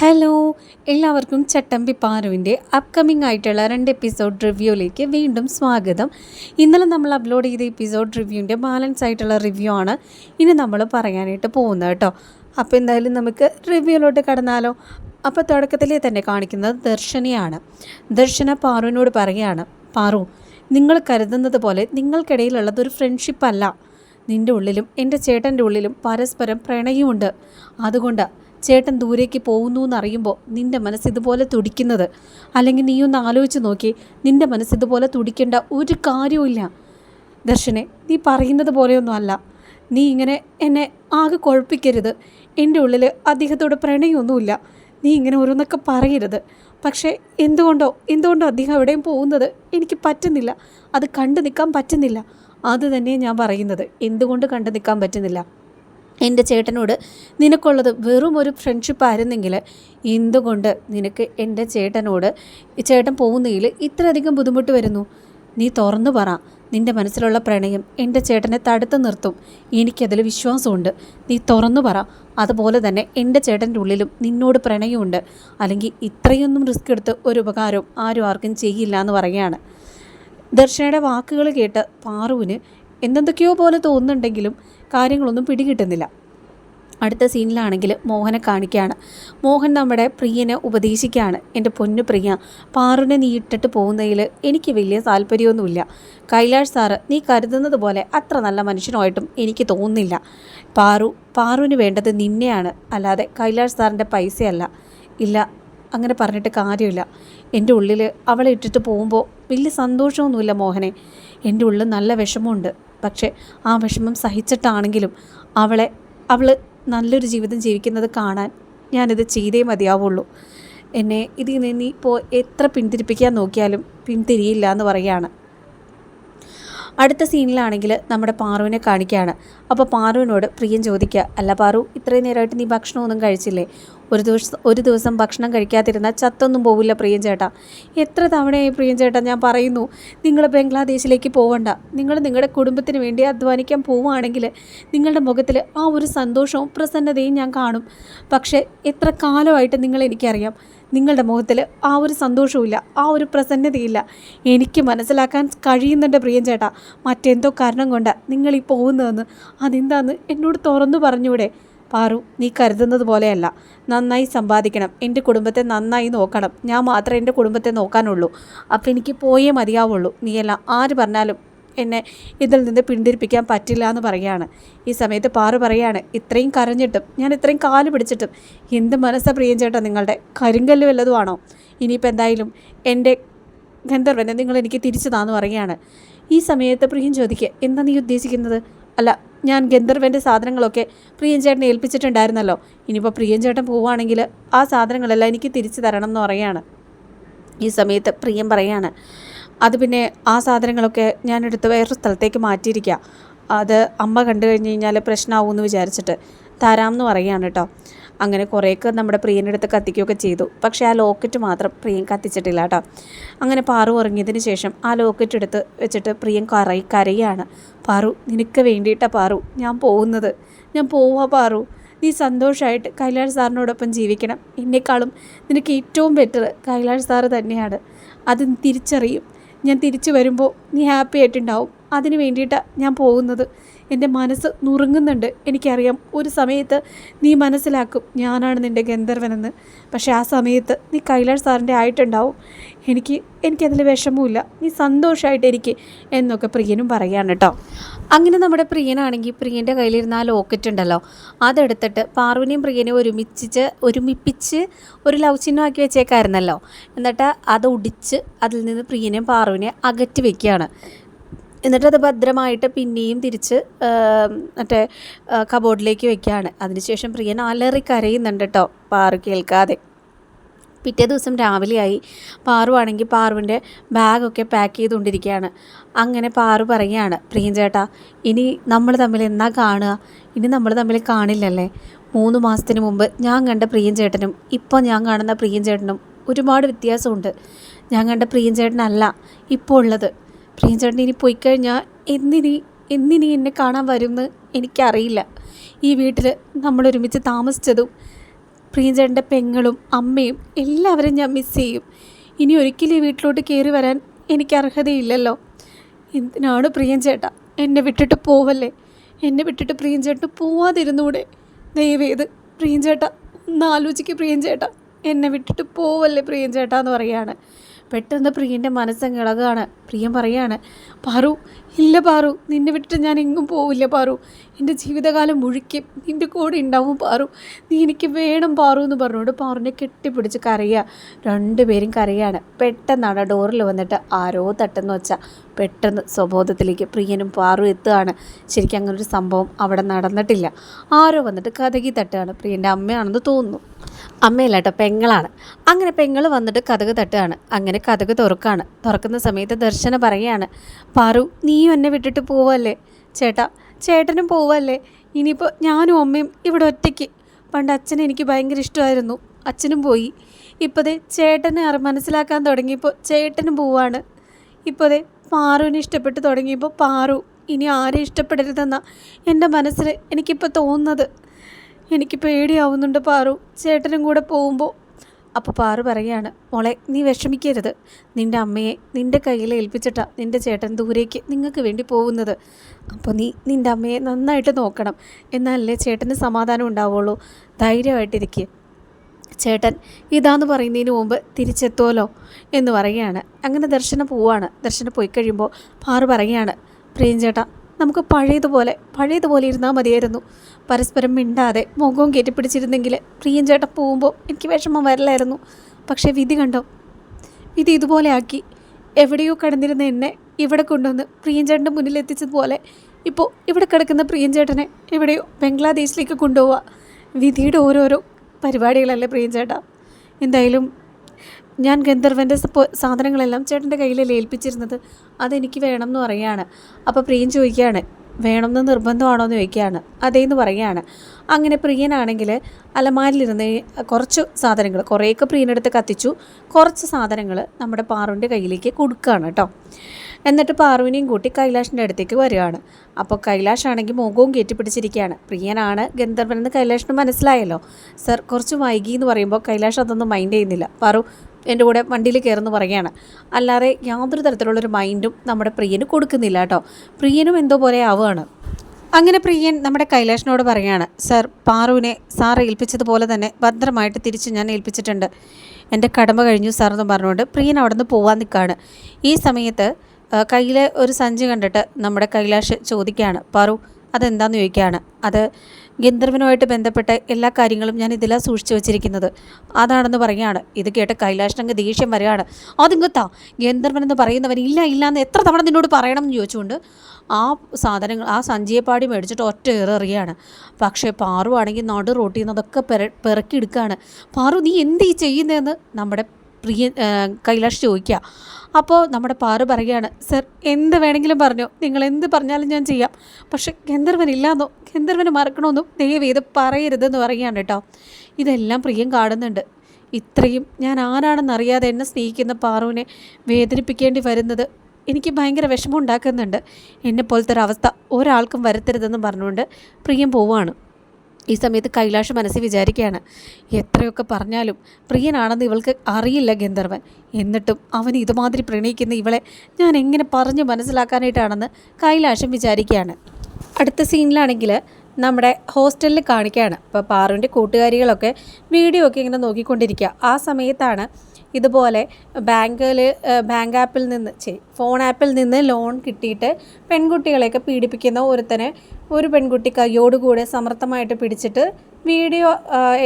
Hello എല്ലാവർക്കും ചട്ടമ്പി പാറുവിന്റെ upcoming ആയിട്ടുള്ള രണ്ട് എപ്പിസോഡ് റിവ്യൂയിലേക്ക് വീണ്ടും സ്വാഗതം. ഇന്നലെ നമ്മൾ അപ്ലോഡ് ചെയ്ത എപ്പിസോഡ് റിവ്യൂവിന്റെ ബാലൻസ് ആയിട്ടുള്ള റിവ്യൂ ആണ് ഇനി നമ്മൾ പറയാനായിട്ട് പോകുന്നത് കേട്ടോ. അപ്പോൾ എന്തായാലും നമുക്ക് റിവ്യൂയിലോട്ട് കടന്നാലോ. അപ്പോൾ തുടക്കത്തിലേ തന്നെ കാണിക്കുന്നത് ദർശനയാണ്. ദർശന പാറുവിനോട് പറയുകയാണ് പാറു നിങ്ങൾ കരുതുന്നത് പോലെ നിങ്ങൾക്കിടയിലുള്ളത് ഒരു ഫ്രണ്ട്ഷിപ്പല്ല നിന്റെ ഉള്ളിലും എന്റെ ചേട്ടന്റെ ഉള്ളിലും പരസ്പരം പ്രണയമുണ്ട്. അതുകൊണ്ട് ചേട്ടൻ ദൂരേക്ക് പോകുന്നു എന്നറിയുമ്പോൾ നിന്റെ മനസ്സ് ഇതുപോലെ തുടിക്കുന്നത്. അല്ലെങ്കിൽ നീ ഒന്ന് ആലോചിച്ച് നോക്കി നിന്റെ മനസ്സ് ഇതുപോലെ തുടിക്കേണ്ട ഒരു കാര്യവുമില്ല ദർശനെ നീ പറയുന്നത് പോലെയൊന്നും അല്ല. നീ ഇങ്ങനെ എന്നെ ആകെ കുഴപ്പിക്കരുത്. എന്റെ ഉള്ളിൽ അദ്ദേഹത്തോട് പ്രണയമൊന്നുമില്ല. നീ ഇങ്ങനെ ഓരോന്നൊക്കെ പറയരുത്. പക്ഷേ എന്തുകൊണ്ടോ എന്തുകൊണ്ടോ അദ്ദേഹം എവിടെയും പോകുന്നത് എനിക്ക് പറ്റുന്നില്ല. അത് കണ്ടു നിൽക്കാൻ പറ്റുന്നില്ല. അത് തന്നെ ഞാൻ പറയുന്നത്. എന്തുകൊണ്ട് കണ്ടു നിൽക്കാൻ പറ്റുന്നില്ല? എന്റെ ചേട്ടനോട് നിനക്കുള്ളത് വെറും ഒരു ഫ്രണ്ട്ഷിപ്പ് ആയിരുന്നെങ്കിൽ എന്തുകൊണ്ട് നിനക്ക് എന്റെ ചേട്ടനോട് ചേട്ടൻ പോകുന്നതിൽ ഇത്രയധികം ബുദ്ധിമുട്ട് വരുന്നു? നീ തുറന്നു പറ. നിന്റെ മനസ്സിലുള്ള പ്രണയം എന്റെ ചേട്ടനെ തടുത്തു നിർത്തും. എനിക്കതിൽ വിശ്വാസമുണ്ട്. നീ തുറന്നു പറ. അതുപോലെ തന്നെ എന്റെ ചേട്ടന്റെ ഉള്ളിലും നിന്നോട് പ്രണയമുണ്ട്. അല്ലെങ്കിൽ ഇത്രയൊന്നും റിസ്ക് എടുത്ത് ഒരു ഉപകാരവും ആരും ആർക്കും ചെയ്യില്ല എന്ന് പറയുകയാണ്. ദർശനയുടെ വാക്കുകൾ കേട്ട് പാറുവിന് എന്തെന്തൊക്കെയോ പോലെ തോന്നുന്നുണ്ടെങ്കിലും കാര്യങ്ങളൊന്നും പിടികിട്ടുന്നില്ല. അടുത്ത സീനിലാണെങ്കിൽ മോഹനെ കാണിക്കുകയാണ്. മോഹൻ നമ്മുടെ പ്രിയനെ ഉപദേശിക്കുകയാണ്. എന്റെ പൊന്നു പ്രിയ പാറുനെ നീ ഇട്ടിട്ട് പോകുന്നതിൽ എനിക്ക് വലിയ താല്പര്യമൊന്നുമില്ല. കൈലാഷ് സാറ് നീ കരുതുന്നത് പോലെ അത്ര നല്ല മനുഷ്യനായിട്ടും എനിക്ക് തോന്നുന്നില്ല. പാറു പാറുവിന് വേണ്ടത് നിന്നെയാണ്. അല്ലാതെ കൈലാഷ് സാറിന്റെ പൈസയല്ല. ഇല്ല അങ്ങനെ പറഞ്ഞിട്ട് കാര്യമില്ല. എന്റെ ഉള്ളിൽ അവളെ ഇട്ടിട്ട് പോകുമ്പോൾ വലിയ സന്തോഷമൊന്നുമില്ല മോഹനെ. എന്റെ ഉള്ളിൽ നല്ല വിഷമമുണ്ട്. പക്ഷേ ആ വിഷമം സഹിച്ചിട്ടാണെങ്കിലും അവളെ അവൾ നല്ലൊരു ജീവിതം ജീവിക്കുന്നത് കാണാൻ ഞാനിത് ചെയ്തേ മതിയാവുള്ളൂ. എന്നെ ഇതിൽ നിന്ന് ഇപ്പോൾ എത്ര പിന്തിരിപ്പിക്കാൻ നോക്കിയാലും പിന്തിരിയില്ല എന്ന് പറയുകയാണ്. അടുത്ത സീനിലാണെങ്കിൽ നമ്മുടെ പാറുവിനെ കാണിക്കുകയാണ്. അപ്പോൾ പാറുവിനോട് പ്രിയൻ ചോദിക്കുക അല്ല പാറു ഇത്രയും നേരമായിട്ട് നീ ഭക്ഷണമൊന്നും കഴിച്ചില്ലേ? ഒരു ദിവസം ഒരു ദിവസം ഭക്ഷണം കഴിക്കാതിരുന്ന ചത്തൊന്നും പോവില്ല പ്രിയൻ ചേട്ടാ. എത്ര തവണയായി പ്രിയൻ ചേട്ടാ ഞാൻ പറയുന്നു നിങ്ങൾ ബംഗ്ലാദേശിലേക്ക് പോവണ്ട. നിങ്ങൾ നിങ്ങളുടെ കുടുംബത്തിന് വേണ്ടി അധ്വാനിക്കാൻ പോവുകയാണെങ്കിൽ നിങ്ങളുടെ മുഖത്തിൽ ആ ഒരു സന്തോഷവും പ്രസന്നതയും ഞാൻ കാണും. പക്ഷേ എത്ര കാലമായിട്ട് നിങ്ങൾ എനിക്കറിയാം? നിങ്ങളുടെ മുഖത്തിൽ ആ ഒരു സന്തോഷവുമില്ല ആ ഒരു പ്രസന്നതയില്ല. എനിക്ക് മനസ്സിലാക്കാൻ കഴിയുന്നുണ്ട് പ്രിയൻ ചേട്ടാ. മറ്റെന്തോ കാരണം കൊണ്ട് നിങ്ങൾ ഈ പോകുന്നതെന്ന്. അതെന്താന്ന് എന്നോട് തുറന്നു പറഞ്ഞൂടെ. പാറു നീ കരുതുന്നത് പോലെയല്ല. നന്നായി സമ്പാദിക്കണം. എന്റെ കുടുംബത്തെ നന്നായി നോക്കണം. ഞാൻ മാത്രമേ എന്റെ കുടുംബത്തെ നോക്കാനുള്ളൂ. അപ്പോൾ എനിക്ക് പോയേ മതിയാവുള്ളൂ. നീയെല്ലാം ആര് പറഞ്ഞാലും എന്നെ ഇതിൽ നിന്ന് പിന്തിരിപ്പിക്കാൻ പറ്റില്ല എന്ന് പറയുകയാണ്. ഈ സമയത്ത് പാറു പറയാണ് ഇത്രയും കരഞ്ഞിട്ടും ഞാൻ ഇത്രയും കാൽ പിടിച്ചിട്ടും എന്ത് മനസ്സാ പ്രിയം ചേട്ടാ നിങ്ങളുടെ കരിങ്കല്ല് വല്ലതുമാണോ? ഇനിയിപ്പോൾ എന്തായാലും എന്റെ ഗന്ധർവനെ നിങ്ങൾ എനിക്ക് തിരിച്ചു താന്ന് പറയുകയാണ്. ഈ സമയത്ത് പ്രിയൻ ചോദിക്കുക എന്താ നീ ഉദ്ദേശിക്കുന്നത്? അല്ല ഞാൻ ഗന്ധർവന്റെ സാധനങ്ങളൊക്കെ പ്രിയൻ ചേട്ടനെ ഏൽപ്പിച്ചിട്ടുണ്ടായിരുന്നല്ലോ. ഇനിയിപ്പോൾ പ്രിയൻ ചേട്ടൻ പോവുകയാണെങ്കിൽ ആ സാധനങ്ങളെല്ലാം എനിക്ക് തിരിച്ചു തരണം എന്ന് പറയുകയാണ്. ഈ സമയത്ത് പ്രിയം പറയാണ് അത് പിന്നെ ആ സാധനങ്ങളൊക്കെ ഞാൻ എടുത്ത് വേറൊരു സ്ഥലത്തേക്ക് മാറ്റിയിരിക്കുക അത് അമ്മ കണ്ടു കഴിഞ്ഞ് കഴിഞ്ഞാൽ പ്രശ്നമാവും എന്ന് വിചാരിച്ചിട്ട് തരാമെന്ന് പറയുകയാണ് കേട്ടോ അങ്ങനെ കുറേയൊക്കെ നമ്മുടെ പ്രിയന്റെ അടുത്ത് കത്തിക്കുകയൊക്കെ ചെയ്തു. പക്ഷേ ആ ലോക്കറ്റ് മാത്രം പ്രിയൻ കത്തിച്ചിട്ടില്ല കേട്ടോ അങ്ങനെ പാറു ഉറങ്ങിയതിന് ശേഷം ആ ലോക്കറ്റ് എടുത്ത് വെച്ചിട്ട് പ്രിയൻ കറയി കരയാണ്. പാറു നിനക്ക് വേണ്ടിയിട്ടാണ് പാറു ഞാൻ പോകുന്നത്. ഞാൻ പോവാ പാറു. നീ സന്തോഷമായിട്ട് കൈലാഷ് സാറിനോടൊപ്പം ജീവിക്കണം. എന്നെക്കാളും നിനക്ക് ഏറ്റവും ബെറ്റർ കൈലാഷ് സാറ് തന്നെയാണ്. അത് തിരിച്ചറിയും. ഞാൻ തിരിച്ചു വരുമ്പോൾ നീ ഹാപ്പി ആയിട്ടുണ്ടാവും. അതിന് വേണ്ടിയിട്ടാണ് ഞാൻ പോകുന്നത്. എന്റെ മനസ്സ് നുറുങ്ങുന്നുണ്ട്. എനിക്കറിയാം ഒരു സമയത്ത് നീ മനസ്സിലാക്കും ഞാനാണ് നിന്റെ ഗന്ധർവനെന്ന്. പക്ഷേ ആ സമയത്ത് നീ കൈലാഷ് സാറിന്റെ ആയിട്ടുണ്ടാവും. എനിക്ക് എനിക്കതിൽ വിഷമവും നീ സന്തോഷമായിട്ടിരിക്കെ എന്നൊക്കെ പ്രിയനും പറയാണ് കേട്ടോ. അങ്ങനെ നമ്മുടെ പ്രിയനാണെങ്കിൽ പ്രിയന്റെ കയ്യിലിരുന്ന ആ ലോക്കറ്റ് ഉണ്ടല്ലോ. അതെടുത്തിട്ട് പാർവനെയും പ്രിയനെയും ഒരുമിച്ച് ഒരുമിപ്പിച്ച് ഒരു ലവ് ചിഹ്നമാക്കി വെച്ചേക്കായിരുന്നല്ലോ. എന്നിട്ട് അത് ഒടിച്ച് അതിൽ നിന്ന് പ്രിയനെയും പാർവനെയും അകറ്റി വെക്കുകയാണ്. എന്നിട്ടത് ഭദ്രമായിട്ട് പിന്നെയും തിരിച്ച് മറ്റേ കബോർഡിലേക്ക് വെക്കുകയാണ്. അതിനുശേഷം പ്രിയൻ അലറി കരയുന്നുണ്ട് കേട്ടോ പാറു കേൾക്കാതെ. പിറ്റേ ദിവസം രാവിലെയായി. പാറുവാണെങ്കിൽ പാറുവിന്റെ ബാഗൊക്കെ പാക്ക് ചെയ്തുകൊണ്ടിരിക്കുകയാണ്. അങ്ങനെ പാറു പറയുകയാണ് പ്രിയൻ ചേട്ടാ ഇനി നമ്മൾ തമ്മിൽ എന്നാ കാണുക? ഇനി നമ്മൾ തമ്മിൽ കാണില്ലല്ലേ? മൂന്ന് മാസത്തിന് മുമ്പ് ഞാൻ കണ്ട പ്രിയൻ ചേട്ടനും ഇപ്പോൾ ഞാൻ കാണുന്ന പ്രിയൻ ചേട്ടനും ഒരുപാട് വ്യത്യാസമുണ്ട്. ഞാൻ കണ്ട പ്രിയൻ ചേട്ടനല്ല ഇപ്പോൾ ഉള്ളത് പ്രിയഞ്ചേട്ടൻ ഇനി പോയി കഴിഞ്ഞാൽ എന്തിനി എന്തിനി എന്നെ കാണാൻ വരുമെന്ന് എനിക്കറിയില്ല. ഈ വീട്ടിൽ നമ്മൾ ഒരുമിച്ച് താമസിച്ചതും പ്രിയഞ്ചേട്ടന്റെ പെങ്ങളും അമ്മയും എല്ലാവരും ഞാൻ മിസ് ചെയ്യും. ഇനി ഒരിക്കലും ഈ വീട്ടിലോട്ട് കയറി വരാൻ എനിക്ക് അർഹതയില്ലല്ലോ എന്തിനാണ് പ്രിയഞ്ചേട്ട എന്നെ വിട്ടിട്ട് പോവല്ലേ? എന്നെ വിട്ടിട്ട് പ്രിയഞ്ചേട്ടന് പോവാതിരുന്നൂടെ? ദയവേത് പ്രിയഞ്ചേട്ട ഒന്ന് ആലോചിക്കുക പ്രിയഞ്ചേട്ട. എന്നെ വിട്ടിട്ട് പോവല്ലേ പ്രിയഞ്ചേട്ട എന്ന് പറയാണ്. പെട്ടെന്ന് പ്രിയന്റെ മനസ്സങ്ങ് ഇളകാണ്. പ്രിയൻ പറയാണ് പാറു ഇല്ല പാറു നിന്നെ വിട്ടിട്ട് ഞാൻ എങ്ങും പോവില്ല പാറു. എന്റെ ജീവിതകാലം മുഴുക്കും നിന്റെ കൂടെ ഉണ്ടാവും പാറു. നീ എനിക്ക് വേണം പാറു എന്ന് പറഞ്ഞുകൊണ്ട് പാറുവിനെ കെട്ടിപ്പിടിച്ച് കരയുക. രണ്ടുപേരും കരയാണ്. പെട്ടെന്നാണ് ഡോറിൽ വന്നിട്ട് ആരോ തട്ടെന്ന് വെച്ചാൽ പെട്ടെന്ന് സ്വബോധത്തിലേക്ക് പ്രിയനും പാറു എത്തുകയാണ്. ശരിക്കും അങ്ങനെ ഒരു സംഭവം അവിടെ നടന്നിട്ടില്ല. ആരോ വന്നിട്ട് കഥകി തട്ടുകയാണ്. പ്രിയന്റെ അമ്മയാണെന്ന് തോന്നുന്നു. അമ്മയല്ല കേട്ടോ പെങ്ങളാണ്. അങ്ങനെ പെങ്ങൾ വന്നിട്ട് കഥക് തട്ടുകയാണ്. അങ്ങനെ കഥക് തുറക്കാണ് തുറക്കുന്ന സമയത്ത് ദർശന പറയുകയാണ് പാറു നീയും എന്നെ വിട്ടിട്ട് പോവല്ലേ? ചേട്ടാ ചേട്ടനും പോവല്ലേ? ഇനിയിപ്പോൾ ഞാനും അമ്മയും ഇവിടെ ഒറ്റയ്ക്ക്. പണ്ട് അച്ഛനെ എനിക്ക് ഭയങ്കര ഇഷ്ടമായിരുന്നു. അച്ഛനും പോയി. ഇപ്പോഴേ ചേട്ടനെ മനസ്സിലാക്കാൻ തുടങ്ങിയപ്പോൾ ചേട്ടനും പോവാണ്. ഇപ്പോഴേ പാറുവിനെ ഇഷ്ടപ്പെട്ട് തുടങ്ങിയപ്പോൾ പാറു ഇനി ആരെയും ഇഷ്ടപ്പെടരുതെന്ന എന്റെ മനസ്സിൽ എനിക്കിപ്പോൾ തോന്നുന്നത്. എനിക്ക് പേടിയാവുന്നുണ്ട് പാറു ചേട്ടനും കൂടെ പോകുമ്പോൾ അപ്പോൾ പാറു പറയാണ് മോളെ നീ വിഷമിക്കരുത്. നിന്റെ അമ്മയെ നിന്റെ കയ്യിൽ ഏൽപ്പിച്ചിട്ടാ നിന്റെ ചേട്ടൻ ദൂരേക്ക് നിങ്ങൾക്ക് വേണ്ടി പോകുന്നത്. അപ്പോൾ നീ നിന്റെ അമ്മയെ നന്നായിട്ട് നോക്കണം. എന്നാലല്ലേ ചേട്ടന് സമാധാനം ഉണ്ടാവുള്ളൂ. ധൈര്യമായിട്ടിരിക്കുക ചേട്ടൻ ഇതാന്ന് പറയുന്നതിന് മുമ്പ് തിരിച്ചെത്തുമല്ലോ എന്ന് പറയുകയാണ്. അങ്ങനെ ദർശനം പോവാണ്. ദർശനം പോയി കഴിയുമ്പോൾ പാറു പറയുകയാണ് പ്രിയം ചേട്ടാ നമുക്ക് പഴയതുപോലെ പഴയതുപോലെ ഇരുന്നാൽ മതിയായിരുന്നു. പരസ്പരം മിണ്ടാതെ മുഖവും കയറ്റിപ്പിടിച്ചിരുന്നെങ്കിൽ പ്രിയം ചേട്ട പോകുമ്പോൾ എനിക്ക് വിഷമം വരില്ലായിരുന്നു പക്ഷേ വിധി കണ്ടോ? വിധി ഇതുപോലെ ആക്കി എവിടെയോ കിടന്നിരുന്ന എന്നെ ഇവിടെ കൊണ്ടുവന്ന് പ്രിയം ചേട്ടന്റെ മുന്നിൽ എത്തിച്ചതുപോലെ ഇപ്പോൾ ഇവിടെ കിടക്കുന്ന പ്രിയം ചേട്ടനെ എവിടെയോ ബംഗ്ലാദേശിലേക്ക് കൊണ്ടുപോവുക വിധിയുടെ ഓരോരോ പരിപാടികളല്ലേ പ്രിയം ചേട്ടാ? എന്തായാലും ഞാൻ ഗന്ധർവന്റെ സാധനങ്ങളെല്ലാം ചേട്ടന്റെ കയ്യിലല്ലേ ഏൽപ്പിച്ചിരുന്നത്. അതെനിക്ക് വേണം എന്ന് പറയുകയാണ് അപ്പോൾ പ്രിയൻ ചോദിക്കുകയാണ് വേണമെന്ന് നിർബന്ധമാണോ എന്ന് ചോദിക്കുകയാണ്. അതേന്ന് പറയുകയാണ് അങ്ങനെ പ്രിയനാണെങ്കിൽ അലമാരിലിരുന്ന് കുറച്ച് സാധനങ്ങൾ കുറേയൊക്കെ പ്രിയനെടുത്ത് കത്തിച്ചു. കുറച്ച് സാധനങ്ങൾ നമ്മുടെ പാറുവിന്റെ കയ്യിലേക്ക് കൊടുക്കുകയാണ് കേട്ടോ. എന്നിട്ട് പാർവിനിയും കൂട്ടി കൈലാഷിന്റെ അടുത്തേക്ക് വരികയാണ് അപ്പോൾ കൈലാഷ് ആണെങ്കിൽ മുഖവും കയറ്റിപ്പിടിച്ചിരിക്കുകയാണ് പ്രിയനാണ് ഗന്ധർവനെന്ന് കൈലാഷിന് മനസ്സിലായല്ലോ. സർ കുറച്ച് വൈകി എന്ന് പറയുമ്പോൾ കൈലാഷ് അതൊന്നും മൈൻഡ് ചെയ്യുന്നില്ല. പാറു എന്റെ കൂടെ വണ്ടിയിൽ കയറുന്നു പറയുകയാണ്. അല്ലാതെ യാതൊരു തരത്തിലുള്ളൊരു മൈൻഡും നമ്മുടെ പ്രിയന് കൊടുക്കുന്നില്ല കേട്ടോ. പ്രിയനും എന്തോ പോലെ ആവുകയാണ്. അങ്ങനെ പ്രിയൻ നമ്മുടെ കൈലാഷിനോട് പറയുകയാണ് സർ പാറുവിനെ സാർ ഏൽപ്പിച്ചതുപോലെ തന്നെ ഭദ്രമായിട്ട് തിരിച്ച് ഞാൻ ഏൽപ്പിച്ചിട്ടുണ്ട്. എന്റെ കടമ കഴിഞ്ഞു സാർ എന്ന് പറഞ്ഞുകൊണ്ട് പ്രിയൻ അവിടെ നിന്ന് പോകാൻ നിൽക്കുകയാണ്. ഈ സമയത്ത് കയ്യിൽ ഒരു സഞ്ചി കണ്ടിട്ട് നമ്മുടെ കൈലാഷ് ചോദിക്കുകയാണ് പാറു അതെന്താന്ന് ചോദിക്കുകയാണ്? അത് ഗന്ധർവനുമായിട്ട് ബന്ധപ്പെട്ട എല്ലാ കാര്യങ്ങളും ഞാൻ ഇതിലാണ് സൂക്ഷിച്ചു വെച്ചിരിക്കുന്നത്. അതാണെന്ന് പറയുകയാണ്. ഇത് കേട്ട് കൈലാഷിനങ്ങ് ദേഷ്യം വരികയാണ്. അതിങ്ങത്താ? ഗന്ധർവൻ എന്ന് പറയുന്നവൻ ഇല്ല ഇല്ല എന്ന് എത്ര തവണ നിന്നോട് പറയണം എന്ന് ചോദിച്ചുകൊണ്ട് ആ സാധനങ്ങൾ ആ സഞ്ചിയെപ്പാടി മേടിച്ചിട്ട് ഒറ്റ ഏറെറിയാണ് പക്ഷേ പാറു ആണെങ്കിൽ നടു റോട്ടിൽ നിന്ന് അതൊക്കെ പെര പെറുക്കിയെടുക്കുകയാണ് പാറു നീ എന്ത് ഈ ചെയ്യുന്നതെന്ന്? നമ്മുടെ പ്രിയ കൈലാഷ് ചോദിക്കുക അപ്പോൾ നമ്മുടെ പാറു പറയുകയാണ് സർ എന്ത് വേണമെങ്കിലും പറഞ്ഞോ. നിങ്ങൾ എന്ത് പറഞ്ഞാലും ഞാൻ ചെയ്യാം. പക്ഷേ ഗന്ധർവൻ ഇല്ലാന്നോ ഗന്ധർവന് മറക്കണമെന്നും ദയവ് ഇത് പറയരുതെന്ന് പറയുകയാണ് കേട്ടോ. ഇതെല്ലാം പ്രിയം കാണുന്നുണ്ട്. ഇത്രയും ഞാൻ ആരാണെന്നറിയാതെ എന്നെ സ്നേഹിക്കുന്ന പാറുവിനെ വേദനിപ്പിക്കേണ്ടി വരുന്നത് എനിക്ക് ഭയങ്കര വിഷമം ഉണ്ടാക്കുന്നുണ്ട്. എന്നെ പോലത്തെ ഒരു അവസ്ഥ ഒരാൾക്കും വരുത്തരുതെന്ന് പറഞ്ഞുകൊണ്ട് പ്രിയം പോവാണ് ഈ സമയത്ത് കൈലാഷ് മനസ്സിൽ വിചാരിക്കുകയാണ് എത്രയൊക്കെ പറഞ്ഞാലും പ്രിയനാണെന്ന് ഇവൾക്ക് അറിയില്ല ഗന്ധർവൻ. എന്നിട്ടും അവൻ ഇതുമാതിരി പ്രണയിക്കുന്ന ഇവളെ ഞാൻ എങ്ങനെ പറഞ്ഞു മനസ്സിലാക്കാനായിട്ടാണെന്ന് കൈലാഷം വിചാരിക്കുകയാണ്. അടുത്ത സീനിലാണെങ്കിൽ നമ്മുടെ ഹോസ്റ്റലിൽ കാണിക്കുകയാണ്. അപ്പോൾ പാറുവിന്റെ കൂട്ടുകാരികളൊക്കെ വീഡിയോ ഒക്കെ ഇങ്ങനെ നോക്കിക്കൊണ്ടിരിക്കുക. ആ സമയത്താണ് ഇതുപോലെ ബാങ്കിൽ ബാങ്ക് ആപ്പിൽ നിന്ന് ഫോൺ ആപ്പിൽ നിന്ന് ലോൺ കിട്ടിയിട്ട് പെൺകുട്ടികളെയൊക്കെ പീഡിപ്പിക്കുന്ന ഒരുത്തനെ ഒരു പെൺകുട്ടി കയ്യോടുകൂടെ സമർത്ഥമായിട്ട് പിടിച്ചിട്ട് വീഡിയോ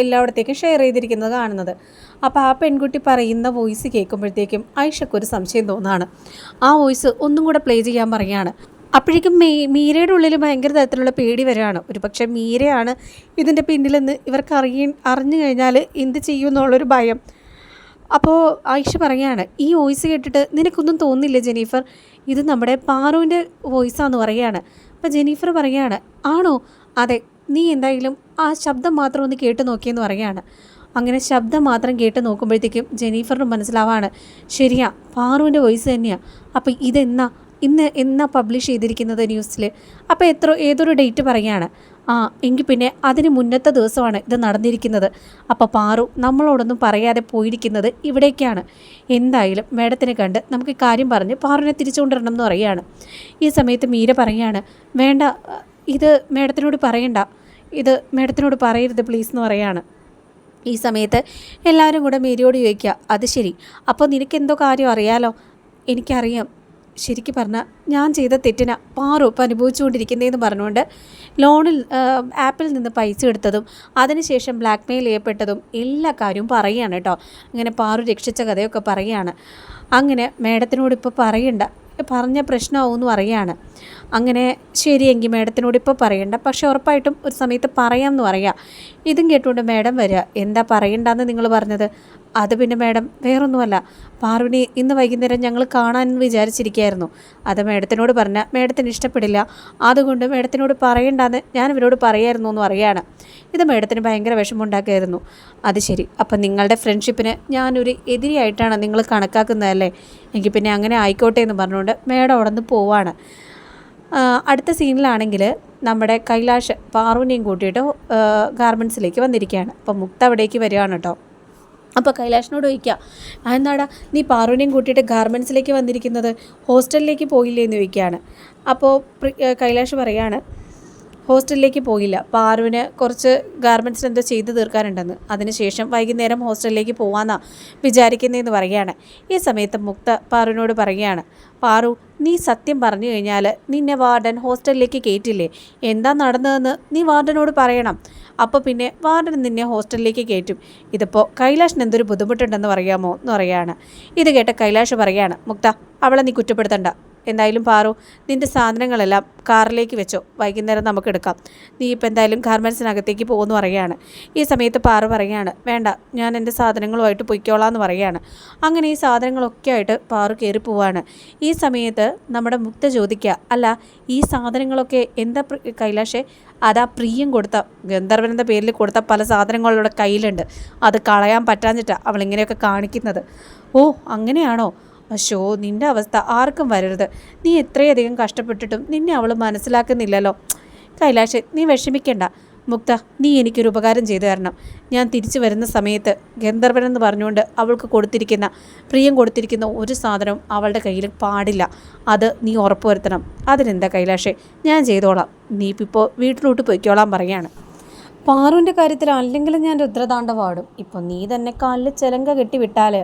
എല്ലായിടത്തേക്കും ഷെയർ ചെയ്തിരിക്കുന്നത് കാണുന്നത്. അപ്പോൾ ആ പെൺകുട്ടി പറയുന്ന വോയിസ് കേൾക്കുമ്പോഴത്തേക്കും ഐഷക്കൊരു സംശയം തോന്നാണ്. ആ വോയിസ് ഒന്നും കൂടെ പ്ലേ ചെയ്യാൻ പറയുകയാണ്. അപ്പോഴേക്കും മീ മീരയുടെ ഉള്ളിൽ ഭയങ്കര തരത്തിലുള്ള പേടി വരികയാണ്. ഒരു പക്ഷേ മീരയാണ് ഇതിന്റെ പിന്നിലെന്ന് ഇവർക്ക് അറിയ അറിഞ്ഞു കഴിഞ്ഞാൽ എന്ത് ചെയ്യുമെന്നുള്ളൊരു ഭയം അപ്പോൾ ആയിഷ പറയാണ് ഈ വോയിസ് കേട്ടിട്ട് നിനക്കൊന്നും തോന്നില്ല ജെനീഫർ? ഇത് നമ്മുടെ പാറുവിന്റെ വോയിസാന്ന് പറയുകയാണ് അപ്പോൾ ജെനീഫർ പറയുകയാണ് ആണോ? അതെ നീ എന്തായാലും ആ ശബ്ദം മാത്രം ഒന്ന് കേട്ട് നോക്കിയെന്ന് പറയുകയാണ് അങ്ങനെ ശബ്ദം മാത്രം കേട്ട് നോക്കുമ്പോഴത്തേക്കും ജെനീഫറിന് മനസ്സിലാവാണ് ശരിയാ പാറുവിന്റെ വോയിസ് തന്നെയാണ് അപ്പോൾ ഇതെന്നാ ഇന്ന് എന്നാ പബ്ലിഷ് ചെയ്തിരിക്കുന്നത് ന്യൂസിൽ അപ്പോൾ എത്ര ഏതൊരു ഡേറ്റ് പറയുകയാണ് ആ എങ്കിൽ പിന്നെ അതിന് മുന്നത്തെ ദിവസമാണ് ഇത് നടന്നിരിക്കുന്നത്. അപ്പോൾ പാറു നമ്മളോടൊന്നും പറയാതെ പോയിരിക്കുന്നത് ഇവിടേക്കാണ്. എന്തായാലും മേഡത്തിനെ കണ്ട് നമുക്ക് കാര്യം പറഞ്ഞ് പാറുവിനെ തിരിച്ചുകൊണ്ടിരണം എന്ന് പറയുകയാണ്. ഈ സമയത്ത് മീര പറയുകയാണ് വേണ്ട ഇത് മേഡത്തിനോട് പറയണ്ട. ഇത് മേഡത്തിനോട് പറയരുത് പ്ലീസ് എന്ന് പറയുകയാണ്. ഈ സമയത്ത് എല്ലാവരും കൂടെ മീരയോട് ചോദിക്കുക അത് ശരി. അപ്പോൾ നിനക്ക് എന്തോ കാര്യം അറിയാലോ? എനിക്കറിയാം. ശരിക്കും പറഞ്ഞാൽ ഞാൻ ചെയ്ത തെറ്റിന് പാറു ഇപ്പം അനുഭവിച്ചുകൊണ്ടിരിക്കുന്നതെന്ന് പറഞ്ഞുകൊണ്ട് ലോണിൽ ആപ്പിൽ നിന്ന് പൈസ എടുത്തതും അതിനുശേഷം ബ്ലാക്ക് മെയിൽ ചെയ്യപ്പെട്ടതും എല്ലാ കാര്യവും പറയുകയാണ് കേട്ടോ. അങ്ങനെ പാറു രക്ഷിച്ച കഥയൊക്കെ പറയുകയാണ്. അങ്ങനെ മേഡത്തിനോട് ഇപ്പോൾ പറയണ്ട. പറഞ്ഞ പ്രശ്നമാവുമെന്ന് പറയാണ് അങ്ങനെ ശരിയെങ്കിൽ മേഡത്തിനോട് ഇപ്പോൾ പറയണ്ട. പക്ഷേ ഉറപ്പായിട്ടും ഒരു സമയത്ത് പറയാമെന്ന് പറയാം. ഇതും കേട്ടുകൊണ്ട് മേഡം വരിക എന്താ പറയണ്ടെന്ന് നിങ്ങൾ പറഞ്ഞത്? അത് പിന്നെ മേഡം വേറൊന്നുമല്ല. പാർവിനി ഇന്ന് വൈകുന്നേരം ഞങ്ങൾ കാണാൻ വിചാരിച്ചിരിക്കുകയായിരുന്നു അത് മേഡത്തിനോട് പറഞ്ഞാൽ മേഡത്തിന് ഇഷ്ടപ്പെടില്ല. അതുകൊണ്ട് മേഡത്തിനോട് പറയണ്ടെന്ന് ഞാൻ ഇവരോട് പറയായിരുന്നു എന്ന് പറയുകയാണ് ഇത് മേഡത്തിന് ഭയങ്കര വിഷമമുണ്ടാക്കുകയായിരുന്നു അത് ശരി. അപ്പം നിങ്ങളുടെ ഫ്രണ്ട്ഷിപ്പിന് ഞാനൊരു എതിരെയായിട്ടാണ് നിങ്ങൾ കണക്കാക്കുന്നതല്ലേ? എങ്കിൽ പിന്നെ അങ്ങനെ ആയിക്കോട്ടെ എന്ന് പറഞ്ഞുകൊണ്ട് മേഡം അവിടെ നിന്ന് പോവാണ്. അടുത്ത സീനിലാണെങ്കിൽ നമ്മുടെ കൈലാഷ് പാറുവിനെയും കൂട്ടിയിട്ട് ഗാർമെൻസിലേക്ക് വന്നിരിക്കുകയാണ്. അപ്പം മുക്ത അവിടേക്ക് വരികയാണ് കേട്ടോ. അപ്പോൾ കൈലാഷിനോട് ചോദിക്കുക അതെന്താടാ നീ പാറുവിനെയും കൂട്ടിയിട്ട് ഗാർമെൻസിലേക്ക് വന്നിരിക്കുന്നത്? ഹോസ്റ്റലിലേക്ക് പോയില്ലേ എന്ന് ചോദിക്കുകയാണ്. അപ്പോൾ കൈലാഷ് പറയാണ് ഹോസ്റ്റലിലേക്ക് പോയില്ല. പാറുവിന് കുറച്ച് ഗാർമെന്റ്സിന് എന്തോ ചെയ്തു തീർക്കാനുണ്ടെന്ന്. അതിനുശേഷം വൈകുന്നേരം ഹോസ്റ്റലിലേക്ക് പോവാന്നാ വിചാരിക്കുന്നതെന്ന് പറയുകയാണ്. ഈ സമയത്ത് മുക്ത പാറുവിനോട് പറയുകയാണ് പാറു നീ സത്യം പറഞ്ഞു കഴിഞ്ഞാൽ നിന്നെ വാർഡൻ ഹോസ്റ്റലിലേക്ക് കയറ്റില്ലേ എന്താ നടന്നതെന്ന് നീ വാർഡനോട് പറയണം. അപ്പോൾ പിന്നെ വാർഡൻ നിന്നെ ഹോസ്റ്റലിലേക്ക് കയറ്റും ഇതിപ്പോൾ കൈലാഷിന് എന്തൊരു ബുദ്ധിമുട്ടുണ്ടെന്ന് പറയാമോ എന്ന് പറയുകയാണ്. ഇത് കേട്ട കൈലാഷ് പറയുകയാണ് മുക്ത അവളെ നീ കുറ്റപ്പെടുത്തണ്ട. എന്തായാലും പാറു നിന്റെ സാധനങ്ങളെല്ലാം കാറിലേക്ക് വെച്ചോ. വൈകുന്നേരം നമുക്ക് എടുക്കാം. നീ ഇപ്പം എന്തായാലും ഗാർമെൻസിനകത്തേക്ക് പോകുമെന്ന് പറയുകയാണ്. ഈ സമയത്ത് പാറു പറയുകയാണ് വേണ്ട ഞാൻ എന്റെ സാധനങ്ങളുമായിട്ട് പൊയ്ക്കോളാം എന്ന് പറയുകയാണ്. അങ്ങനെ ഈ സാധനങ്ങളൊക്കെ ആയിട്ട് പാറു കയറി പോവാണ്. ഈ സമയത്ത് നമ്മുടെ മുക്ത ചോദിക്കുക അല്ല ഈ സാധനങ്ങളൊക്കെ എന്താ കൈലാഷേ അതാ പ്രിയം കൊടുത്ത ഗന്ധർവനെന്ന പേരിൽ കൊടുത്ത പല സാധനങ്ങളുടെ കയ്യിലുണ്ട്. അത് കളയാൻ പറ്റാഞ്ഞിട്ടാണ് അവളിങ്ങനെയൊക്കെ കാണിക്കുന്നത്. ഓ അങ്ങനെയാണോ? അശോ നിന്റെ അവസ്ഥ ആർക്കും വരരുത്. നീ എത്രയധികം കഷ്ടപ്പെട്ടിട്ടും നിന്നെ അവൾ മനസ്സിലാക്കുന്നില്ലല്ലോ. കൈലാഷ് നീ വിഷമിക്കണ്ട. മുക്ത നീ എനിക്കൊരു ഉപകാരം ചെയ്തു തരണം. ഞാൻ തിരിച്ചു വരുന്ന സമയത്ത് ഗന്ധർവൻ എന്ന് പറഞ്ഞുകൊണ്ട് അവൾക്ക് കൊടുത്തിരിക്കുന്ന പ്രിയം കൊടുത്തിരിക്കുന്ന ഒരു സാധനവും അവളുടെ കയ്യിൽ പാടില്ല. അത് നീ ഉറപ്പുവരുത്തണം. അതിനെന്താ കൈലാഷേ ഞാൻ ചെയ്തോളാം. നീ ഇപ്പോൾ വീട്ടിലോട്ട് പൊയ്ക്കോളാൻ പറയാണ്. പാറുവിന്റെ കാര്യത്തിൽ അല്ലെങ്കിലും ഞാൻ രുദ്രതാണ്ഡവാടും. ഇപ്പോൾ നീ തന്നെ കാലിൽ ചിലങ്ക കെട്ടി വിട്ടാൽ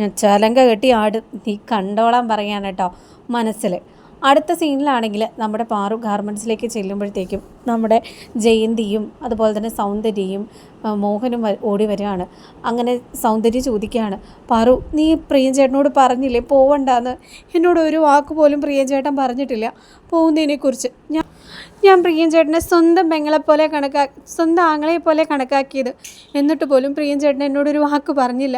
ഞാൻ ചിലങ്ക കെട്ടി ആടും നീ കണ്ടോളാൻ പറയാണ് കേട്ടോ മനസ്സിൽ അടുത്ത സീനിലാണെങ്കിൽ നമ്മുടെ പാറു ഗാർമെന്റ്സിലേക്ക് ചെല്ലുമ്പോഴത്തേക്കും നമ്മുടെ ജയന്തിയും അതുപോലെ തന്നെ സൗന്ദര്യയും മോഹനും ഓടി വരികയാണ്. അങ്ങനെ സൗന്ദര്യം ചോദിക്കുകയാണ് പാറു നീ പ്രിയഞ്ചേട്ടനോട് പറഞ്ഞില്ലേ? പോവണ്ടെന്ന്. എന്നോട് ഒരു വാക്ക് പോലും പ്രിയഞ്ചേട്ടൻ പറഞ്ഞിട്ടില്ല. പോകുന്നതിനെക്കുറിച്ച് ഞാൻ ഞാൻ പ്രിയഞ്ചേട്ടനെ സ്വന്തം പെങ്ങളെപ്പോലെ കണക്കാ സ്വന്തം ആങ്ങളെ പോലെ കണക്കാക്കിയത്. എന്നിട്ട് പോലും പ്രിയഞ്ചേട്ടൻ എന്നോടൊരു വാക്ക് പറഞ്ഞില്ല.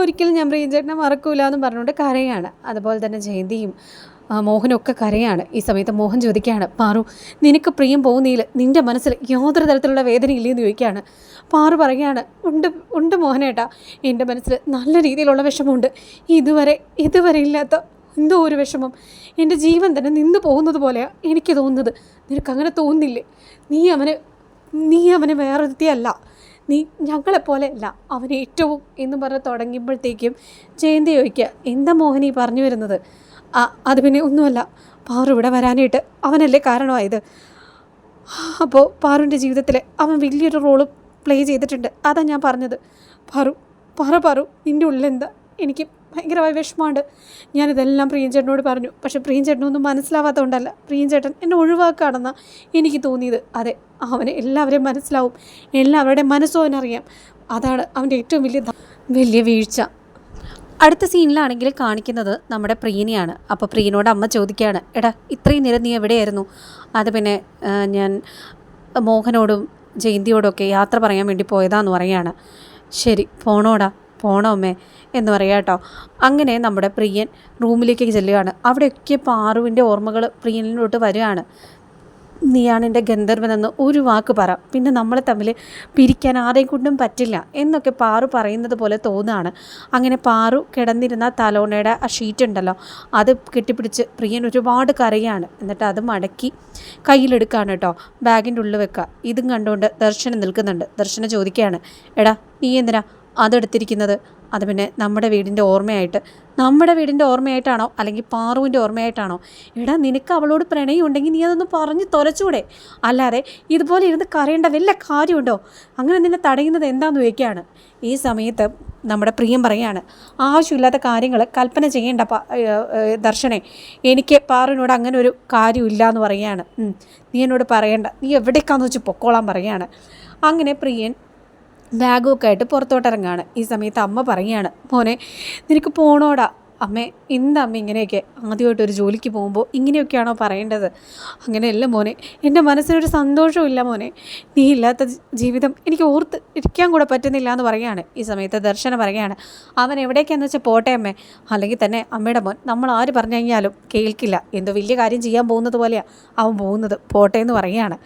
ഒരിക്കലും ഞാൻ പ്രിയഞ്ചേട്ടനെ മറക്കൂല എന്ന് പറഞ്ഞുകൊണ്ട് കരയാണ്. അതുപോലെ തന്നെ ജയന്തിയും മോഹനൊക്കെ കരയാണ്. ഈ സമയത്ത് മോഹൻ ചോദിക്കുകയാണ് പാറു നിനക്ക് പ്രിയം പോകുന്നതിൽ നിന്റെ മനസ്സിൽ യാതൊരു തരത്തിലുള്ള വേദനയില്ലെന്ന് ചോദിക്കുകയാണ്. പാറു പറയുകയാണ് ഉണ്ട് ഉണ്ട് മോഹനേട്ടാ. എന്റെ മനസ്സിൽ നല്ല രീതിയിലുള്ള വിഷമമുണ്ട്. ഇതുവരെ ഇതുവരെ ഇല്ലാത്ത എന്തോ ഒരു വിഷമം. എന്റെ ജീവൻ തന്നെ നിന്ന് പോകുന്നത് പോലെയാണ് എനിക്ക് തോന്നുന്നത്. നിനക്ക് അങ്ങനെ തോന്നുന്നില്ലേ നീ അവനെ നീ അവനെ വേറൊരുത്തിയല്ല. നീ ഞങ്ങളെപ്പോലെ അല്ല അവൻ ഏറ്റവും എന്ന് പറഞ്ഞ് തുടങ്ങിയപ്പോഴത്തേക്കും ജയന്തി ചോദിക്കുക എന്താ മോഹനി പറഞ്ഞു വരുന്നത്? അത് പിന്നെ ഒന്നുമല്ല. പാറു ഇവിടെ വരാനായിട്ട് അവനല്ലേ കാരണമായത്. അപ്പോൾ പാറുവിന്റെ ജീവിതത്തിൽ അവൻ വലിയൊരു റോൾ പ്ലേ ചെയ്തിട്ടുണ്ട്. അതാ ഞാൻ പറഞ്ഞത്. പാറു പറ പാറു നിന്റെ ഉള്ളിലെന്താ? എനിക്ക് ഭയങ്കരമായ വിഷമമുണ്ട്. ഞാനിതെല്ലാം പ്രിയഞ്ചേട്ടനോട് പറഞ്ഞു. പക്ഷേ പ്രിയഞ്ചേട്ടനൊന്നും മനസ്സിലാവാത്തതുകൊണ്ടല്ല പ്രിയഞ്ചേട്ടൻ എന്നെ ഒഴിവാക്കുകയാണെന്ന് എനിക്ക് തോന്നിയത്. അതെ അവന് എല്ലാവരെയും മനസ്സിലാവും. എല്ലാവരുടെ മനസ്സും അവനറിയാം. അതാണ് അവന്റെ ഏറ്റവും വലിയ വലിയ വീഴ്ച. അടുത്ത സീനിലാണെങ്കിൽ കാണിക്കുന്നത് നമ്മുടെ പ്രിയനെയാണ് അപ്പോൾ പ്രിയനോട് അമ്മ ചോദിക്കുകയാണ് എടാ ഇത്രയും നേരം നീ എവിടെയായിരുന്നു? അത് പിന്നെ ഞാൻ മോഹനോടും ജയന്തിയോടൊക്കെ യാത്ര പറയാൻ വേണ്ടി പോയതാന്ന് പറയാണ് ശരി പോണോടാ. പോണോ അമ്മേ എന്ന് പറയാം കേട്ടോ. അങ്ങനെ നമ്മുടെ പ്രിയൻ റൂമിലേക്ക് ചെല്ലുകയാണ്. അവിടെയൊക്കെ പാറുവിന്റെ ഓർമ്മകൾ പ്രിയനിലോട്ട് വരികയാണ്. നീയാണ് എന്റെ ഗന്ധർവനെന്ന് ഒരു വാക്ക് പറ. പിന്നെ നമ്മളെ തമ്മിൽ പിരിക്കാൻ ആരെയും കൊണ്ടും പറ്റില്ല എന്നൊക്കെ പാറു പറയുന്നത് പോലെ തോന്നുകയാണ് അങ്ങനെ പാറു കിടന്നിരുന്ന തലോണയുടെ ആ ഷീറ്റ് ഉണ്ടല്ലോ അത് കെട്ടിപ്പിടിച്ച് പ്രിയൻ ഒരുപാട് കരയാണ്. എന്നിട്ട് അത് മടക്കി കയ്യിലെടുക്കുകയാണ് കേട്ടോ. ബാഗിന്റെ ഉള്ളിൽ വെക്കുക. ഇതും കണ്ടുകൊണ്ട് ദർശനം നിൽക്കുന്നുണ്ട്. ദർശനം ചോദിക്കുകയാണ്. എടാ നീ എന്തിനാ അതെടുത്തിരിക്കുന്നത്. അത് പിന്നെ നമ്മുടെ വീടിന്റെ ഓർമ്മയായിട്ട്. നമ്മുടെ വീടിന്റെ ഓർമ്മയായിട്ടാണോ? അല്ലെങ്കിൽ പാറുവിന്റെ ഓർമ്മയായിട്ടാണോ? എടാ നിനക്ക് അവളോട് പ്രണയം ഉണ്ടെങ്കിൽ നീ അതൊന്ന് പറഞ്ഞ് തുരച്ചൂടെ അല്ലാതെ ഇതുപോലെ ഇരുന്ന് കരയേണ്ട വല്ല കാര്യമുണ്ടോ? അങ്ങനെ നിന്നെ തടയുന്നത് എന്താണെന്ന് ചോദിക്കുകയാണ്. ഈ സമയത്ത് നമ്മുടെ പ്രിയം പറയാണ് ആവശ്യമില്ലാത്ത കാര്യങ്ങൾ കൽപ്പന ചെയ്യേണ്ട ദർശനെ. എനിക്ക് പാറുവിനോട് അങ്ങനെ ഒരു കാര്യമില്ല എന്ന് പറയുകയാണ് നീ എന്നോട് പറയണ്ട. നീ എവിടേക്കാന്ന് വെച്ച് പൊക്കോളാൻ പറയാണ് അങ്ങനെ പ്രിയൻ ബാഗും ഒക്കെ ആയിട്ട് പുറത്തോട്ടിറങ്ങാണ്. ഈ സമയത്ത് അമ്മ പറയുകയാണ് മോനെ നിനക്ക് പോണോടാ. അമ്മേ എന്താ അമ്മ ഇങ്ങനെയൊക്കെ? ആദ്യമായിട്ട് ഒരു ജോലിക്ക് പോകുമ്പോൾ ഇങ്ങനെയൊക്കെയാണോ പറയേണ്ടത്? അങ്ങനെയല്ല മോനെ എന്റെ മനസ്സിനൊരു സന്തോഷമില്ല മോനെ. നീ ഇല്ലാത്ത ജീവിതം എനിക്ക് ഓർത്ത് ഇരിക്കാൻ കൂടെ പറ്റുന്നില്ല എന്ന് പറയുകയാണ്. ഈ സമയത്ത് ദർശന പറയുകയാണ് അവൻ എവിടേക്കാന്ന് വെച്ചാൽ പോട്ടെ അമ്മേ. അല്ലെങ്കിൽ തന്നെ അമ്മയുടെ മോൻ നമ്മൾ ആര് പറഞ്ഞു കഴിഞ്ഞാലും കേൾക്കില്ല. എന്തോ വലിയ കാര്യം ചെയ്യാൻ പോകുന്നത് പോലെയാണ് അവൻ പോകുന്നത്. പോട്ടെ എന്ന് പറയുകയാണ്.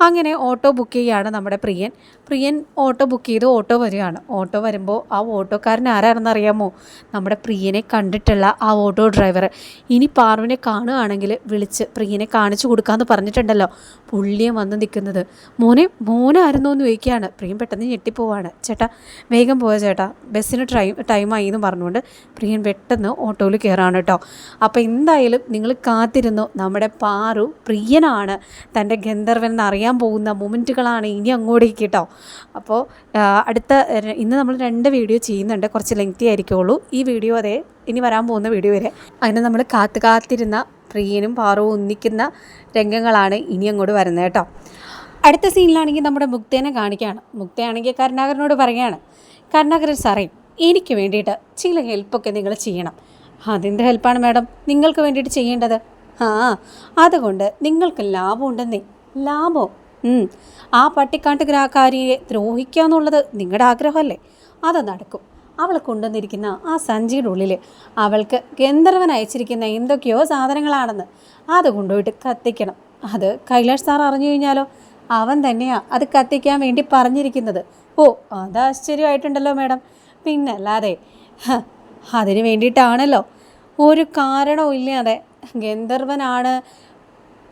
അങ്ങനെ ഓട്ടോ ബുക്ക് ചെയ്യുകയാണ് നമ്മുടെ പ്രിയൻ. പ്രിയൻ ഓട്ടോ ബുക്ക് ചെയ്ത് ഓട്ടോ വരികയാണ്. ഓട്ടോ വരുമ്പോൾ ആ ഓട്ടോക്കാരൻ ആരാണെന്ന് അറിയാമോ? നമ്മുടെ പ്രിയനെ കണ്ടിട്ടുള്ള ആ ഓട്ടോ ഡ്രൈവർ. ഇനി പാർവിനെ കാണുകയാണെങ്കിൽ വിളിച്ച് പ്രിയനെ കാണിച്ചു കൊടുക്കാമെന്ന് പറഞ്ഞിട്ടുണ്ടല്ലോ. പുള്ളിയെ വന്ന് നിൽക്കുന്നത്. മോനെ മോനായിരുന്നോ എന്ന് ചോദിക്കുകയാണ്. പ്രിയൻ പെട്ടെന്ന് ഞെട്ടിപ്പോവാണ്. ചേട്ടാ വേഗം പോയ ചേട്ടാ. ബസ്സിന് ടൈം ടൈമായി എന്ന് പറഞ്ഞുകൊണ്ട് പ്രിയൻ പെട്ടെന്ന് ഓട്ടോയിൽ കയറാണ് കേട്ടോ. അപ്പോൾ എന്തായാലും നിങ്ങൾ കാത്തിരുന്നു. നമ്മുടെ പാറു പ്രിയനാണ്. തന്റെ ഗന്ധർവൻ എന്നറിയാൻ പോകുന്ന മൊമെന്റുകളാണ് ഇനി അങ്ങോട്ടേക്ക് കേട്ടോ. അപ്പോൾ അടുത്ത ഇന്ന് നമ്മൾ രണ്ട് വീഡിയോ ചെയ്യുന്നുണ്ട്. കുറച്ച് ലെങ്തി ആയിരിക്കുള്ളൂ. ഈ വീഡിയോ അതെ ഇനി വരാൻ പോകുന്ന വീഡിയോ വരെ. അതിന് നമ്മൾ കാത്തു കാത്തിരുന്ന പ്രിയനും പാറവും ഒന്നിക്കുന്ന രംഗങ്ങളാണ് ഇനി അങ്ങോട്ട് വരുന്നത് കേട്ടോ. അടുത്ത സീനിലാണെങ്കിൽ നമ്മുടെ മുക്തേനെ കാണിക്കുകയാണ്. മുക്തയാണെങ്കിൽ കരുണാകരനോട് പറയുകയാണ്. കരുണാകരൻ സാറേ എനിക്ക് വേണ്ടിയിട്ട് ചില ഹെൽപ്പൊക്കെ നിങ്ങൾ ചെയ്യണം. അതിന്റെ ഹെൽപ്പാണ് മാഡം നിങ്ങൾക്ക് വേണ്ടിയിട്ട് ചെയ്യേണ്ടത്? ആ അതുകൊണ്ട് നിങ്ങൾക്ക് ലാഭമുണ്ടെന്നേ ലാഭം? ആ പട്ടിക്കാട്ട് ഗ്രാഹകാരിയെ ദ്രോഹിക്കുക എന്നുള്ളത് നിങ്ങളുടെ ആഗ്രഹമല്ലേ അത് നടക്കും. അവൾ കൊണ്ടുവന്നിരിക്കുന്ന ആ സഞ്ചിയുടെ ഉള്ളിൽ അവൾക്ക് ഗന്ധർവൻ അയച്ചിരിക്കുന്ന എന്തൊക്കെയോ സാധനങ്ങളാണെന്ന് അത് കൊണ്ടുപോയിട്ട് കത്തിക്കണം. അത് കൈലാഷ് സാർ അറിഞ്ഞു കഴിഞ്ഞാലോ? അവൻ തന്നെയാ അത് കത്തിക്കാൻ വേണ്ടി പറഞ്ഞിരിക്കുന്നത്. ഓ അത് ആശ്ചര്യമായിട്ടുണ്ടല്ലോ മാഡം. പിന്നല്ലാതെ അതിന് വേണ്ടിയിട്ടാണല്ലോ. ഒരു കാരണവും ഇല്ലാതെ ഗന്ധർവനാണ്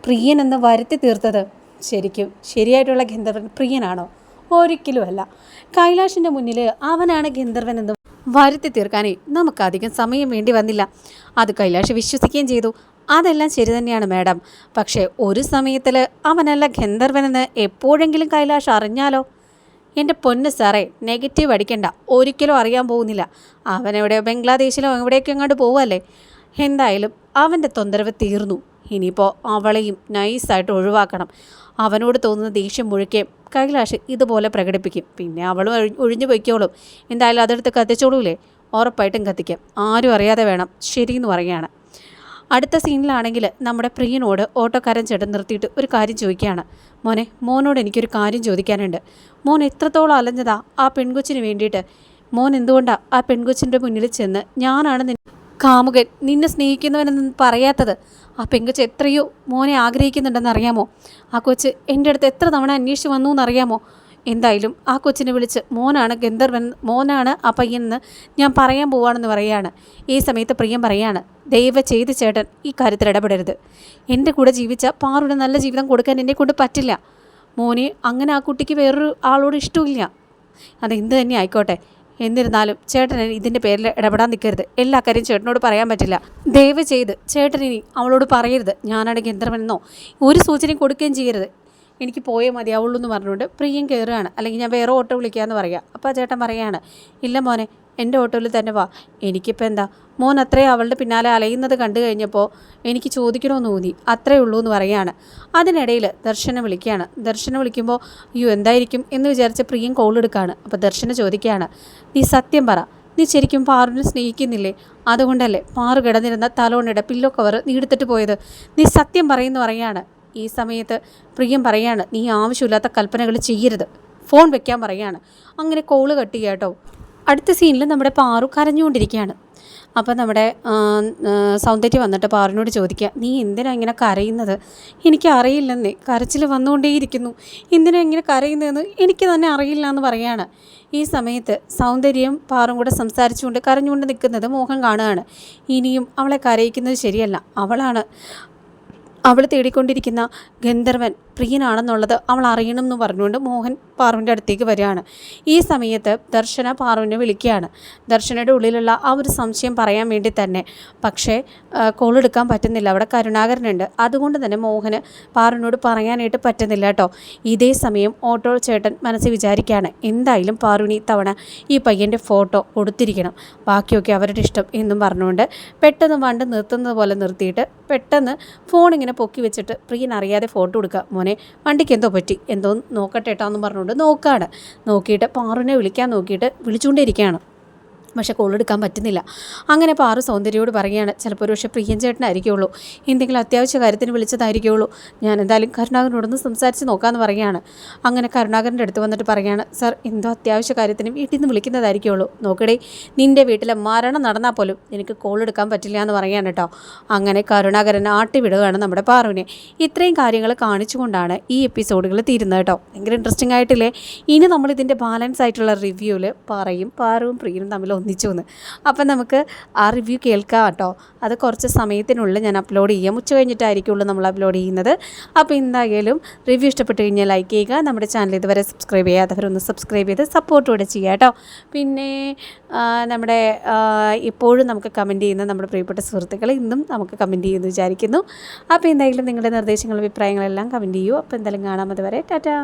പ്രിയൻ എന്ന് വരുത്തി തീർത്തത്. ശരിക്കും ശരിയായിട്ടുള്ള ഗന്ധർവൻ പ്രിയനാണോ? ഒരിക്കലുമല്ല. കൈലാഷിന്റെ മുന്നിൽ അവനാണ് ഗന്ധർവൻ എന്ന് വരുത്തി തീർക്കാനേ നമുക്കധികം സമയം വേണ്ടി വന്നില്ല. അത് കൈലാഷ് വിശ്വസിക്കുകയും ചെയ്തു. അതെല്ലാം ശരി തന്നെയാണ് മാഡം. പക്ഷേ ഒരു സമയത്തിൽ അവനല്ല ഗന്ധർവനെന്ന് എപ്പോഴെങ്കിലും കൈലാഷ് അറിഞ്ഞാലോ? എന്റെ പൊന്ന് സാറേ നെഗറ്റീവ് അടിക്കണ്ട. ഒരിക്കലും അറിയാൻ പോകുന്നില്ല. അവനെവിടെയോ ബംഗ്ലാദേശിലോ എവിടെയൊക്കെ അങ്ങോട്ട് പോവല്ലേ എന്തായാലും അവന്റെ തൊന്തരവ് തീർന്നു. ഇനിയിപ്പോൾ അവളെയും നൈസായിട്ട് ഒഴിവാക്കണം. അവനോട് തോന്നുന്ന ദേഷ്യം മുഴുക്കെ കൈലാഷ് ഇതുപോലെ പ്രകടിപ്പിക്കും. പിന്നെ അവളും ഒഴിഞ്ഞു പൊയ്ക്കോളും. എന്തായാലും അതെടുത്ത് കത്തിച്ചോളൂലേ? ഉറപ്പായിട്ടും കത്തിക്കാം. ആരും അറിയാതെ വേണം. ശരിയെന്ന് പറയുകയാണ്. അടുത്ത സീനിലാണെങ്കിൽ നമ്മുടെ പ്രിയനോട് ഓട്ടോക്കാരൻ ചേട്ടൻ നിർത്തിയിട്ട് ഒരു കാര്യം ചോദിക്കുകയാണ്. മോനെ മോനോട് എനിക്കൊരു കാര്യം ചോദിക്കാനുണ്ട്. മോൻ എത്രത്തോളം അലഞ്ഞതാ ആ പെൺകൊച്ചിന് വേണ്ടിയിട്ട്. മോൻ എന്തുകൊണ്ടാണ് ആ പെൺകൊച്ചിന്റെ മുന്നിൽ ചെന്ന് ഞാനാണ് കാമുകൻ നിന്നെ സ്നേഹിക്കുന്നവനെന്ന് പറയാത്തത് ആ പെങ്കൊച്ച് എത്രയോ മോനെ ആഗ്രഹിക്കുന്നുണ്ടെന്ന് അറിയാമോ ആ കൊച്ച് എന്റെ അടുത്ത് എത്ര തവണ അന്വേഷിച്ച് വന്നു എന്നറിയാമോ എന്തായാലും ആ കൊച്ചിനെ വിളിച്ച് മോനാണ് ഗന്ധർവൻ മോനാണ് ആ പയ്യനെന്ന് ഞാൻ പറയാൻ പോവാണെന്ന് പറയുകയാണ് ഈ സമയത്ത് പ്രിയം പറയാണ് ദൈവ ചെയ്ത് ചേട്ടൻ ഈ കാര്യത്തിൽ ഇടപെടരുത്. എന്റെ കൂടെ ജീവിച്ച പാറുടെ നല്ല ജീവിതം കൊടുക്കാൻ എന്നെ കൊണ്ട് പറ്റില്ല. മോനെ അങ്ങനെ ആ കുട്ടിക്ക് വേറൊരു ആളോട് ഇഷ്ടമില്ല. അതെന്ത് തന്നെ ആയിക്കോട്ടെ. എന്നിരുന്നാലും ചേട്ടൻ ഇതിന്റെ പേരിൽ ഇടപെടാൻ നിൽക്കരുത്. എല്ലാ കാര്യം ചേട്ടനോട് പറയാൻ പറ്റില്ല. ദയവ് ചെയ്ത് ചേട്ടൻ ഇനി അവളോട് പറയരുത്. ഞാനാണ് ഗന്ധർവനെന്നോ ഒരു സൂചനയും കൊടുക്കുകയും ചെയ്യരുത്. എനിക്ക് പോയേ മതിയാവുള്ളൂ എന്ന് പറഞ്ഞുകൊണ്ട് പ്രിയം കയറുകയാണ്. അല്ലെങ്കിൽ ഞാൻ വേറെ ഓട്ടോ വിളിക്കാമെന്ന് പറയാം. അപ്പോൾ ചേട്ടൻ പറയുകയാണ് ഇല്ല മോനെ എന്റെ ഓട്ടോയിൽ തന്നെ വാ. എനിക്കിപ്പോൾ എന്താ? മോൻ അത്രയും അവളുടെ പിന്നാലെ അലയുന്നത് കണ്ടു കഴിഞ്ഞപ്പോൾ എനിക്ക് ചോദിക്കണമെന്ന് തോന്നി അത്രേ ഉള്ളൂ എന്ന് പറയുകയാണ്. അതിനിടയിൽ ദർശനം വിളിക്കുകയാണ്. ദർശനം വിളിക്കുമ്പോൾ അയ്യോ എന്തായിരിക്കും? എന്ന് വിചാരിച്ച പ്രിയം കോൾ എടുക്കുകയാണ്. അപ്പോൾ ദർശന ചോദിക്കുകയാണ്. നീ സത്യം പറ. നീ ശരിക്കും പാറുവിനെ സ്നേഹിക്കുന്നില്ലേ? അതുകൊണ്ടല്ലേ പാറു കിടന്നിരുന്ന തലോണിയുടെ പില്ലോ കവർ നീ എടുത്തിട്ട് പോയത്? നീ സത്യം പറയുന്നു പറയാണ് ഈ സമയത്ത് പ്രിയം പറയാണ് നീ ആവശ്യമില്ലാത്ത കൽപ്പനകൾ ചെയ്യരുത്. ഫോൺ വെക്കാൻ പറയാണ് അങ്ങനെ കോൾ കട്ട് കേട്ടോ. അടുത്ത സീനിൽ നമ്മുടെ പാറു കരഞ്ഞുകൊണ്ടിരിക്കുകയാണ്. അപ്പോൾ നമ്മുടെ സൗന്ദര്യം വന്നിട്ട് പാറിനോട് ചോദിക്കുക നീ എന്തിനാ ഇങ്ങനെ കരയുന്നത്? എനിക്ക് അറിയില്ലെന്നേ. കരച്ചിൽ വന്നുകൊണ്ടേയിരിക്കുന്നു. എന്തിനാ ഇങ്ങനെ കരയുന്നതെന്ന് എനിക്ക് തന്നെ അറിയില്ല എന്ന് പറയാണ്. ഈ സമയത്ത് സൗന്ദര്യം പാറും കൂടെ സംസാരിച്ചുകൊണ്ട് കരഞ്ഞുകൊണ്ട് നിൽക്കുന്നത് മോഹം കാണുകയാണ്. ഇനിയും അവളെ കരയിക്കുന്നത് ശരിയല്ല. അവളാണ് അവൾ തേടിക്കൊണ്ടിരിക്കുന്ന ഗന്ധർവൻ പ്രിയനാണെന്നുള്ളത് അവൾ അറിയണം എന്ന് പറഞ്ഞുകൊണ്ട് മോഹൻ പാറുവിന്റെ അടുത്തേക്ക് വരികയാണ്. ഈ സമയത്ത് ദർശന പാറുവിനെ വിളിക്കുകയാണ്. ദർശനയുടെ ഉള്ളിലുള്ള ആ ഒരു സംശയം പറയാൻ വേണ്ടി തന്നെ. പക്ഷേ കോൾ എടുക്കാൻ പറ്റുന്നില്ല. അവിടെ കരുണാകരനുണ്ട്. അതുകൊണ്ട് തന്നെ മോഹന് പാറുവിനോട് പറയാനായിട്ട് പറ്റുന്നില്ല കേട്ടോ. ഇതേ സമയം ഓട്ടോ ചേട്ടൻ മനസ്സിൽ വിചാരിക്കുകയാണ് എന്തായാലും പാറുവിന് ഇത്തവണ തവണ ഈ പയ്യന്റെ ഫോട്ടോ കൊടുത്തിരിക്കണം. ബാക്കിയൊക്കെ അവരുടെ ഇഷ്ടം എന്നും പറഞ്ഞുകൊണ്ട് പെട്ടെന്ന് വണ്ട് നിർത്തുന്നത് പോലെ നിർത്തിയിട്ട് പെട്ടെന്ന് ഫോൺ ഇങ്ങനെ പൊക്കി വെച്ചിട്ട് പ്രിയൻ അറിയാതെ ഫോട്ടോ എടുക്കുക. മോനെ വണ്ടിക്ക് എന്തോ പറ്റി? എന്തോ നോക്കട്ടെ കേട്ടോ എന്ന് പറഞ്ഞുകൊണ്ട് നോക്കാണ്. നോക്കിയിട്ട് പാറുവിനെ വിളിക്കാൻ നോക്കിയിട്ട് വിളിച്ചുകൊണ്ടിരിക്കുകയാണ് പക്ഷെ കോൾ എടുക്കാൻ പറ്റുന്നില്ല. അങ്ങനെ പാറു സൗന്ദര്യയോട് പറയുകയാണ് ചിലപ്പോൾ ഒരു പക്ഷേ പ്രിയൻ ചേട്ടനായിരിക്കുള്ളൂ. എന്തെങ്കിലും അത്യാവശ്യ കാര്യത്തിന് വിളിച്ചതായിരിക്കുള്ളൂ. ഞാൻ എന്തായാലും കരുണാകരനോടൊന്ന് സംസാരിച്ച് നോക്കാമെന്ന് പറയുകയാണ്. അങ്ങനെ കരുണാകരന്റെ അടുത്ത് വന്നിട്ട് പറയുകയാണ് സർ എന്തോ അത്യാവശ്യ കാര്യത്തിന് വീട്ടിൽ നിന്ന് വിളിക്കുന്നതായിരിക്കുള്ളൂ. നോക്കടേ നിന്റെ വീട്ടിലെ മരണം നടന്നാൽ പോലും എനിക്ക് കോൾ എടുക്കാൻ പറ്റില്ല എന്ന് പറയുകയാണ് കേട്ടോ. അങ്ങനെ കരുണാകരൻ ആട്ടി വിടുകയാണ് നമ്മുടെ പാറുവിനെ. ഇത്രയും കാര്യങ്ങൾ കാണിച്ചുകൊണ്ടാണ് ഈ എപ്പിസോഡുകൾ തീരുന്നത് കേട്ടോ. ഭയങ്കര ഇൻട്രസ്റ്റിംഗ് ആയിട്ടില്ലേ? ഇനി നമ്മൾ ഇതിന്റെ ബാലൻസ് ആയിട്ടുള്ള റിവ്യൂവിൽ പറയും പാറുവും പ്രിയനും തമ്മിൽ ഒന്നിച്ചു എന്ന്. അപ്പം നമുക്ക് ആ റിവ്യൂ കേൾക്കാം കേട്ടോ. അത് കുറച്ച് സമയത്തിനുള്ളിൽ ഞാൻ അപ്ലോഡ് ചെയ്യാം. ഉച്ച കഴിഞ്ഞിട്ടായിരിക്കുള്ളൂ നമ്മൾ അപ്ലോഡ് ചെയ്യുന്നത്. അപ്പോൾ എന്തായാലും റിവ്യൂ ഇഷ്ടപ്പെട്ട് കഴിഞ്ഞാൽ ലൈക്ക് ചെയ്യുക. നമ്മുടെ ചാനൽ ഇതുവരെ സബ്സ്ക്രൈബ് ചെയ്യാത്തവരൊന്ന് സബ്സ്ക്രൈബ് ചെയ്ത് സപ്പോർട്ട് കൂടെ ചെയ്യുക കേട്ടോ. പിന്നെ നമ്മുടെ ഇപ്പോഴും നമുക്ക് കമന്റ് ചെയ്യുന്ന നമ്മുടെ പ്രിയപ്പെട്ട സുഹൃത്തുക്കൾ ഇന്നും നമുക്ക് കമന്റ് ചെയ്യുമെന്ന് വിചാരിക്കുന്നു. അപ്പോൾ എന്തായാലും നിങ്ങളുടെ നിർദ്ദേശങ്ങളും അഭിപ്രായങ്ങളെല്ലാം കമന്റ് ചെയ്യൂ. അപ്പോൾ എന്തായാലും കാണാം അതുവരെ. ടാറ്റാ.